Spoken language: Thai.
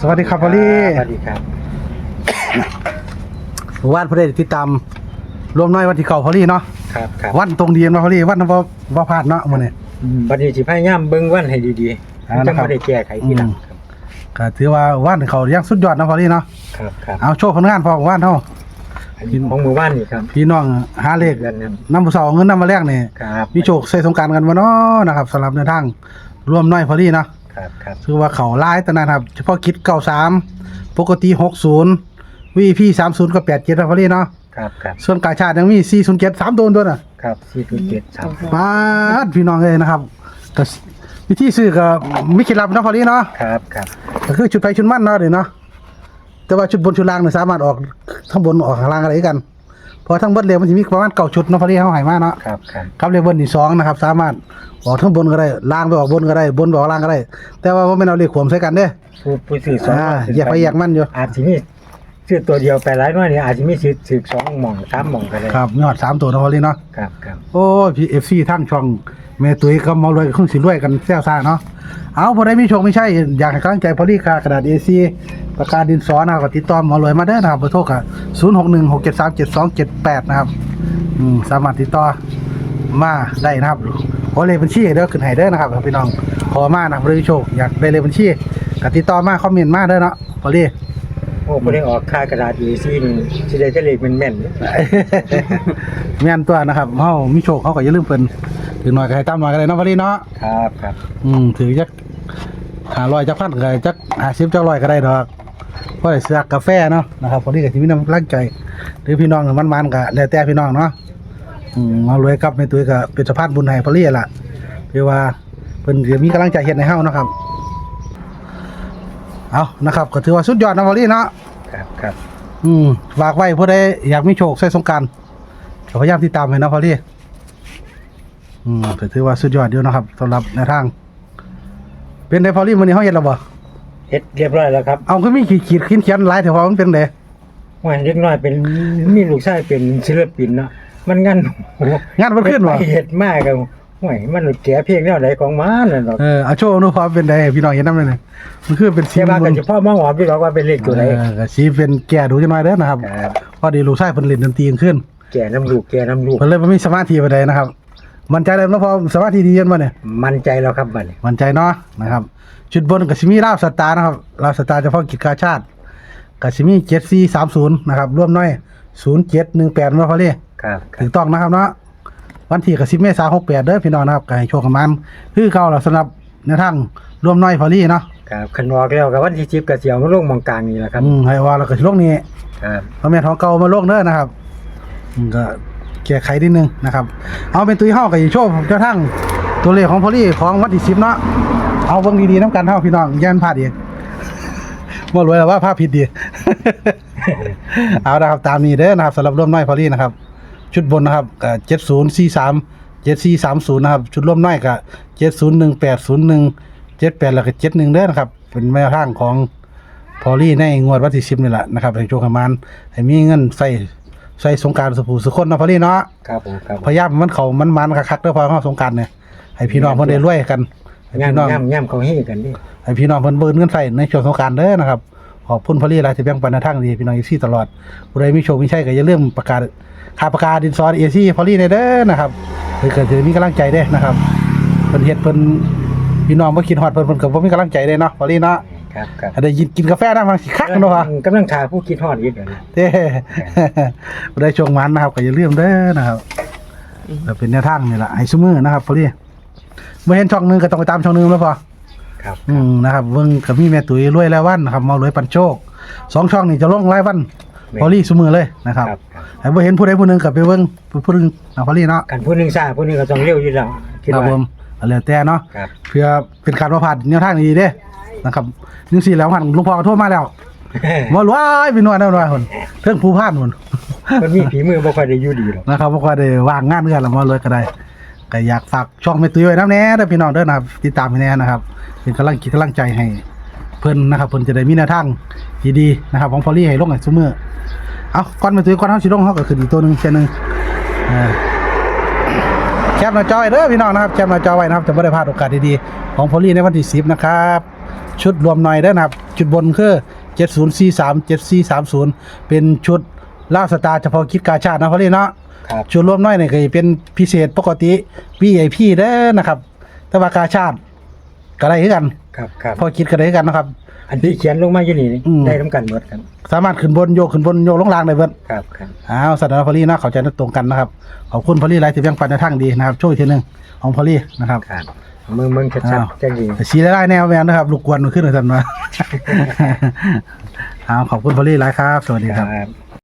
สวัสดีครับพอลี่สวัสดีครับวาดพระเดชติดตามรวมน้อยวันที่เก่าพอลี่เนาะครับครับวันตรงดีมาพอลี่วันบ่บ่พลาดเนาะมื้อนี้วันนี้สิพยายามเบิ่งวันให้ดีอ่าๆจะนะครับไม่ได้แก้ไขทีหลังครับก็ถือว่าวันเขายังสุดยอดนะพอลี่เนาะครับครับเอาโชว์ผลงานพอของว่านเฮาอันนี้ของหมู่บ้านนี่ครับพี่น้องหาเลขเดือนนั้นนำผู้สาวเอาเงินนำมาแลกนี่ครับมีโชคใส่สงกรารกันบ่เนาะนะครับสำหรับในทางรวมน้อยพอลี่เนาะ ครับครับถือว่าเขาหลายตอนนั้นครับ เฉพาะคิด93ปกติ60 VP 30ก็87นะพอลี่เนาะครับครับส่วนกาชาติยังมี407 3ตัวตัวน่ะครับสี่ถึงเจ็ดสามปาดพี่น้องเลยนะครับก็วิธีซื้อก็ไม่คิดลับเนาะพอดีเนาะครับครับก็คือชุดไปชุดมั่นเนาะเดี๋ยวเนาะแต่ว่าชุดบนชุดล่างเนี่ยสามารถออกข้างบนออกข้างล่างอะไรกัน เพราะทั้งเบิดเรียมันจะมีประมาณเก้าชุดเนาะพอดีเขาใหายมาเนาะครับครับครับเรียบนนี่สองนะครับ สามารถออกทั้งบนก็ได้ล่างไปออกบนก็ได้บนไปออกล่างก็ได้ แต่ว่าไม่นเอาเลขขวมใส่กันเด้ผู้ผู้สื่อสองอ่าแยกไปแยกมันอยู่อาจจะมีชื่อตัวเดียวไปหลายน้อยนี่อาจจะมีชื่อชื่อสองหม่องสามหม่องก็ได้ครับยอดสามตัวเนาะพอดีเนาะครับครับ โอ้พี่เอฟซีทั้งช่องเมตุยก็มารวยครึ่งสิรวยกันแซ่ซ่าเนาะเอาพอได้มีโชคไม่ใช่อยากให้กำลังใจพอลี่ค่ะกระดาษเอซี ปากกาดินสอนะครับก็ติดต่อมารวยมาได้อนะครับเบอร์โทรค่ะศูนย์หกหนึ่งหกเจ็ดสามเจ็ดสองเจ็ดแปดนะครับอืมสามารถติดต่อมาได้นะครับขอเลขบัญชีเด้อขึ้นให้เด้อนะครับพี่น้องขอมานะครับบริโชคอยากได้เลขบัญชีก็ติดต่อมาคอมเมนต์มาเด้อเนาะพอลี่โอ้ผู้ได้ออกค่ากระดาษ A4 นี่สิได้จะเลขแม่นๆแม่นตัวนะครับเฮามีโชคเขาก็อย่าลืมเพิ่นถึงหน่อยก็ให้ตามหน่อยก็ได้เนาะพอลี่เนาะครับครับอืมถือจักหาร้อยจักพันก็จักหาสิบจักร้อยก็ได้ดอกเพราะได้ซื้อกาแฟเนาะนะครับคนนี้ก็สิมีน้ำร่างใจหรือพี่น้องมันมันๆก็แล้วแต่พี่น้องเนาะอืมมารวยกับแม่ตุ้ยก็เป็นสะพานบุญให้พอลี่ล่ะคือว่าเพิ่นจะมีกำลังใจเฮ็ดให้เฮานะครับเอานะครับก็ถือว่าสุดยอดนะพอลี่เนาะครับครับอืมฝากไว้ผู้ใดอยากมีโชคใส่สงกรารก็พยายามติดตามให้นะพอลี่อืมก็ถือว่าสุดยอดอยู่นะครับสำหรับในวทาง เป็นไดพอลี่มื้อนี้เฮาเฮ็ดแล้วบ่ เฮ็ดเรียบร้อยแล้วครับเอาคือมีขีดขีดเขียนเขียนหลายแต่พอมันเป็นไดว่าเล็กน้อยเป็นมีลูกชายเป็นศิลปินเนาะมันงั้นโอ้โหงานมันขึ้นบ่ไปเฮ็ดมากก็ห่วยมันแก่เพลงแนวใดของมันนั่นดอกเออเอาโชว์ดูพอเป็นไดให้พี่น้องเห็นนำเลยนี่มันคือเป็นสีแต่ว่ามัก็นเฉพาะมองหอมพี่บอกว่าเป็นเลขตัวใดเออก็สีเป็นแก่ดูจังหน่อยเด้อนะครับครับพอดีลูกชายเพิ่นเล่นดนตรีขึ้นแก่น้ำลูกแก่น้ำลูกเพิ่นเลยบ่มีสมาธิปานใดนะครับ มั่นใจเลยเนาะพอสมาธิดีเย็นบ่เนี่ยมั่นใจแล้วครับบัดนี้มั่นใจเนาะนะครับ ชุดบนก็สิมีลาวสตาร์นะครับลาวสตาร์เฉพาะกิจการชาติก็สิมี7430นะครับรวมน้อย0718มาพอลี่ครับครัถูบกต้องนะครับเนาะวันที่กับสิบเมษายนหกแปดเด้อพี่น้องนะครับก็ให้โชคกันมันคือเก่าแล้วสำหรับในทางรวมน้อยพอลี่เนาะครับคันออกแล้วก็วันที่10ก็สิเอามาลงหมองกลางนี่แหละครับอืมให้ว่าแล้วก็สิโลกนี้ครับพระแม่ทองเก่ามาโลกเด้อนะครับอืมก็ แก้ไขนิดนึงนะครับ เอาเป็นตุ้ยเฮากับโชคกระทั่งตัวเลขของพอลี่ของวันที่สิบเนาะเอาเบิ่งดีๆน้ำกันเฮาพี่น้องยันพลาดอีกบ่รวยแล้วว่าภาพผิดดี เอาละครับตามนี้เด้อนะครับสำหรับร่วมน้อยพอลี่นะครับ ชุดบนนะครับเจ็ดศูนย์สี่สามเจ็ดสี่สามศูนย์นะครับ ชุดร่วมน้อยก็เจ็ดศูนย์หนึ่งแปดศูนย์หนึ่งเจ็ดแปดแล้วก็เจ็ดหนึ่งเด้อนะครับ เป็นแนวทางของพอลี่ในงวดวันที่สิบนี่แหละนะครับให้โชคให้มันให้มีเงินใส่ ใส่สงกรารสุภูสุคนเนาะพอลี่เนาะครับผมครับพยายามมันเขามันมันคักๆเด้อพอเขาสงกรารเนี่ยให้พี่น้องเพิ่นได้รวยกันให้ย่ามพี่น้อง ย่ามย่ามเขาเฮกันดิให้พี่น้องเพิ่นเบิ่งเงินใส่ในช่วงสงกรารเด้อนะครับขอบคุณพอลี่หลายที่แบ่งปันในทางดีพี่น้องอีซี่ตลอดผู้ใดมีโชคมีชัยก็อย่าลืมประกาศค่าประกาศดินซอนเอซี่พอลี่ในเด้อนะครับเพื่อเกิดจะมีกำลังใจเด้อนะครับเพิ่นเฮ็ดเพิ่นพี่น้องบ่คิดฮอดเพิ่นเพิ่นก็บ่มีกำลังใจเด้เนาะพอลี่เนาะ ครับครับถ้าได้ยินกินกาแฟนำมันสิคักเนาะฮะกำลังทาผู้คิดฮอดอยู่เดี๋ยวนี้เด้ผู้ใดโชคมันนะครับก็อย่าลืมเด้อนะครับก็เป็นแนวทางนี่ล่ะให้ซุมื้อนะครับพอลี่บ่เห็นช่องหนึงก็ต้องไปตามช่องหนึงแล้วพอ ครับ อืมนะครับเบิ่งกับมีแม่ตุ๋ยรวยแล้ววันนะครับเมารวยปันโชคสองช่องนี่จะลงรายวันพอลี่ซุมือเลยนะครับครับครับให้บ่เห็นผู้ใดผู้หนึงก็ไปเบิ่งผู้ผู้หนึงนะพอลี่เนาะกันผู้หนึงซ่าผู้หนึงก็ต้องเร็วอยู่แล้วคิดครับว่าผมเอาแล้วแต่เนาะครับ เพื่อเป็นการประพลาดแนวทางดีๆเด้ นะครับนึงสี่แล้วหันหลวงพ่อก็โทรมาแล้วบ่รวยพี่น้อยแน่นอนคนเรื่องผู้พานพุ่นมันมีฝีมือบ่ค่อยได้อยู่ดีหรอกนะครับบ่ค่อยได้ว่างงานเงินแล้วมารวยก็ได้ก็อยากฝากช่องแม่ตุ๋ยไว้นำแน่เด้อพี่น้องเด้อนะครับติดตามให้แน่นะครับเป็นกำลังคิดกำลังใจให้เพิ่นนะครับเพิ่นจะได้มีแนวทางดีๆนะครับ ของพอลี่ให้ลงให้ซุมื้อเอาก่อนมาถือก่อนเฮาสิลงเฮาก็คืออีกตัวหนึงเช่นหนึงเออแคปหน้าจอไว้เด้อพี่น้องนะครับแคปหน้าจอไว้นะครับจะบ่ได้พลาดโอกาสดีๆของพอลี่ในวันที่10นะครับ ชุดรวมหน่อยเด้อนะครับจุดบนคือเจ็ดศูนย์สี่สามเจ็ดสี่สามศูนย์เป็นชุดล่าสตาร์เฉพาะคิดกาชาตินะพอลี่เนาะครับชุดร่วมน้อยเนี่ยก็จะเป็นพิเศษปกติ VIP เด้อนะครับ แต่ว่ากาชาติก็ได้คือกัน ครับครับพอคิดก็ได้คือกันนะครับ อันที่เขียนลงมาอยู่นี่อืม ได้ทำกันหมดครับสามารถขึ้นบนโยกขึ้นบนโยกลงล่างได้เบิด ครับครับอ้าวสัตว์พอลี่นะเขาใจตรงกันนะครับ ขอบคุณพอลี่หลายที่แบ่งปันในทางดีนะครับ ช่วยทีหนึงของพอลี่นะครับ ครับเมืองเมืองชัดอ้าวๆจังดีแต่ชี้ได้แนวแมนนะครับลูกกวนมันขึ้นเลยทันมาอ้าวขอบคุณพอลี่หลายครับ สวัสดีครับครับ